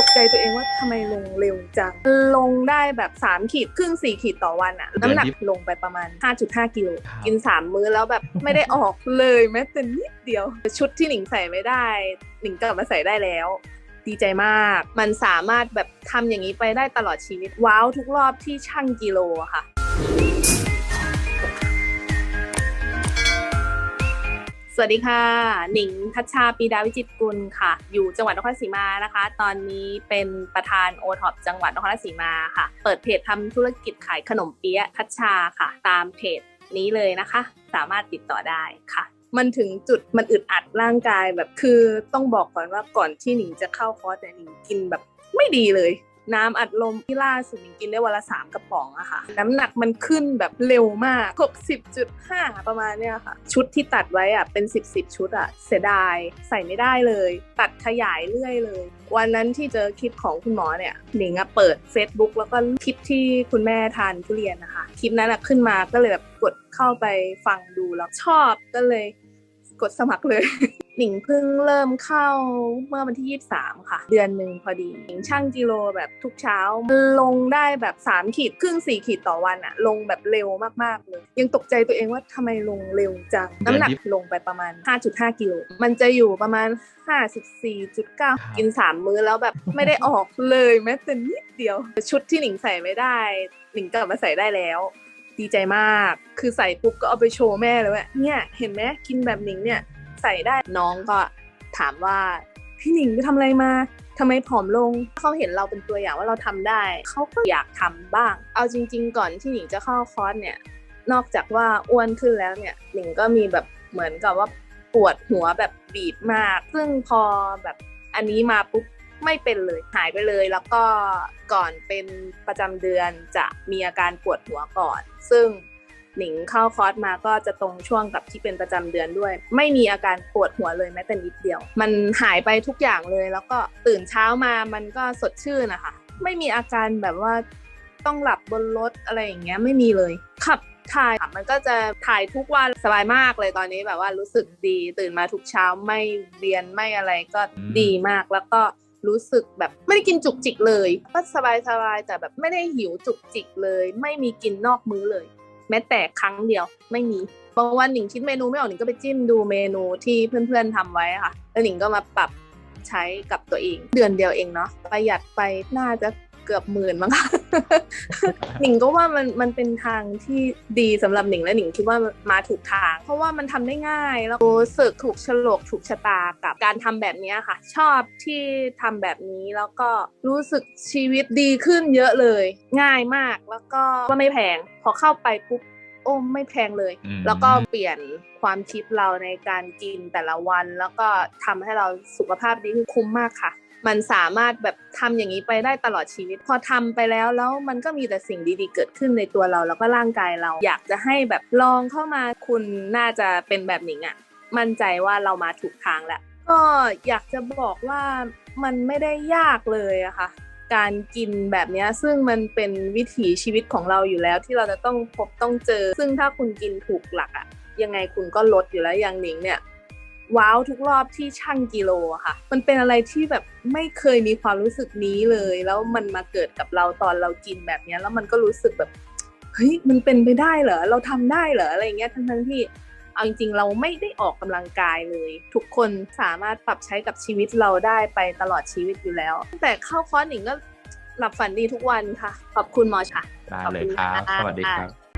ตกใจตัวเองว่าทำไมลงเร็วจัง ลงได้แบบ3ขีดครึ่ง4ขีดต่อวันอะน้ำหนักลงไปประมาณ 5.5 กิโลครับกิน 3 มื้อแล้วแบบไม่ได้ออกเลยแม้แต่นิดเดียว ชุดที่หนิงใส่ไม่ได้ หนิงกลับมาใส่ได้แล้วดีใจมาก มันสามารถแบบทำอย่างนี้ไปได้ตลอดชีวิต ว้าวทุกรอบที่ชั่งกิโลอะค่ะ วัสดีค่ะ หนิงทัชชาปีดาวิจิตรกุลค่ะ อยู่จังหวัดนครราชสีมานะคะ ตอนนี้เป็นประธานโอท็อปจังหวัดนครราชสีมาค่ะ เปิดเพจทำธุรกิจขายขนมเปี๊ยะทัชชาค่ะ ตามเพจนี้เลยนะคะ สามารถติดต่อได้ค่ะมันถึงจุดมันอึดอัดร่างกายแบบคือต้องบอกก่อนว่าก่อนที่หนิงจะเข้าคอร์สเนี่ยหนิงกินแบบไม่ดีเลย น้ำอัดลมที่ล่าสุดหนิงกินได้วันละสามกระป๋องอะค่ะ น้ำหนักมันขึ้นแบบเร็วมาก60.5ประมาณเนี้ยค่ะ ชุดที่ตัดไว้อะเป็น10 10ชุดอะเสียดายใส่ไม่ได้เลย ตัดขยายเรื่อยเลย วันนั้นที่เจอคลิปของคุณหมอเนี่ยหนิงอะเปิด Facebook แล้วก็คลิปที่คุณแม่ทานทุเรียนนะคะ คลิปนั้นอะขึ้นมาก็เลยแบบกดเข้าไปฟังดูแล้วชอบก็เลย กดสมัครเลย หนิงเพิ่งเริ่มเข้าเมื่อวันที่ 23 ค่ะ เดือนหนึ่งพอดี หนิงช่างกิโลแบบทุกเช้า ลงได้แบบ 3 ขีดครึ่ง 4 ขีดต่อวันอะลงแบบเร็วมากๆเลย ยังตกใจตัวเองว่าทำไมลงเร็วจัง น้ำหนักลงไปประมาณ 5.5 กิโล มันจะอยู่ประมาณ 54.9 กิน 3 มื้อแล้วแบบไม่ได้ออกเลยแม้แต่นิดเดียว ชุดที่หนิงใส่ไม่ได้ หนิงกลับมาใส่ได้แล้ว ดีใจมาก คือใส่ปุ๊บก็เอาไปโชว์แม่เลยว่าเนี่ยเห็นไหมกินแบบหนิงเนี่ยใส่ได้น้องก็ถามว่าพี่หนิงไปทำอะไรมาทำไมผอมลงเขาเห็นเราเป็นตัวอย่างว่าเราทำได้ เขาก็อยากทำบ้าง เอาจริง ๆ ก่อนที่หนิงจะเข้าคอร์สเนี่ย นอกจากว่าอ้วนขึ้นแล้วเนี่ยหนิงก็มีแบบเหมือนกับว่าปวดหัวแบบบีบมาก ซึ่งพอแบบอันนี้มาปุ๊บ ไม่เป็นเลยหายไปเลย แล้วก็ก่อนเป็นประจำเดือนจะมีอาการปวดหัวก่อน ซึ่งหนิงเข้าคอร์สมาก็จะตรงช่วงกับที่เป็นประจำเดือนด้วย ไม่มีอาการปวดหัวเลยแม้แต่นิดเดียว มันหายไปทุกอย่างเลย แล้วก็ตื่นเช้ามามันก็สดชื่นนะคะไม่มีอาการแบบว่าต้องหลับบนรถอะไรอย่างเงี้ยไม่มีเลยขับถ่ายมันก็จะถ่ายทุกวันสบายมากเลยตอนนี้แบบว่ารู้สึกดีตื่นมาทุกเช้าไม่เวียนไม่อะไรก็ดีมากแล้วก็ รู้สึกแบบไม่ได้กินจุกจิกเลยก็สบายสบายแต่แบบไม่ได้หิวจุกจิกเลย ไม่มีกินนอกมื้อเลย แม้แต่ครั้งเดียวไม่มีบางวันหนิงคิดเมนูไม่ออกหนิงก็ไปจิ้มดูเมนูที่เพื่อนๆทำไว้ค่ะแล้วหนิงก็มาปรับใช้กับตัวเอง เดือนเดียวเองเนาะประหยัดไปน่าจะเกือบหมื่นมั้งค่ะ หนิงก็ว่ามันมันเป็นทางที่ดีสำหรับหนิงและหนิงคิดว่ามาถูกทาง เพราะว่ามันทำได้ง่ายแล้วรู้สึกถูกโฉลกถูกชะตากับการทำแบบนี้ค่ะ ชอบที่ทำแบบนี้แล้วก็รู้สึกชีวิตดีขึ้นเยอะเลย ง่ายมากแล้วก็ว่าไม่แพงพอเข้าไปปุ๊บโอ้ไม่แพงเลยอืมแล้วก็เปลี่ยนความคิดเราในการกินแต่ละวัน แล้วก็ทำให้เราสุขภาพดีขึ้นคุ้มมากค่ะ มันสามารถแบบทำอย่างนี้ไปได้ตลอดชีวิต พอทำไปแล้วแล้วมันก็มีแต่สิ่งดีๆ เกิดขึ้นในตัวเรา แล้วก็ร่างกายเราอยากจะให้แบบลองเข้ามาคุณน่าจะเป็นแบบนิงอะ่ะมั่นใจว่าเรามาถูกทางแล้วก็อยากจะบอกว่ามันไม่ได้ยากเลยอะค่ะการกินแบบนี้ซึ่งมันเป็นวิถีชีวิตของเราอยู่แล้วที่เราจะต้องพบต้องเจอ ซึ่งถ้าคุณกินถูกหลักอะยังไงคุณก็ลดอยู่แล้วอย่างหนิงเนี่ย ว้าวทุกรอบที่ชั่งกิโลอะค่ะ มันเป็นอะไรที่แบบไม่เคยมีความรู้สึกนี้เลย แล้วมันมาเกิดกับเราตอนเรากินแบบเนี้ยแล้วมันก็รู้สึกแบบเฮ้ยมันเป็นไปได้เหรอเราทำได้เหรออะไรอย่างเงี้ยทั้งทั้งๆที่เอาจริงๆเราไม่ได้ออกกำลังกายเลย ทุกคนสามารถปรับใช้กับชีวิตเราได้ไปตลอดชีวิตอยู่แล้วตั้งแต่เข้าคอร์สหนิงก็หลับฝันดีทุกวันค่ะ ขอบคุณหมอค่ะได้เลยครับ สวัสดีครับ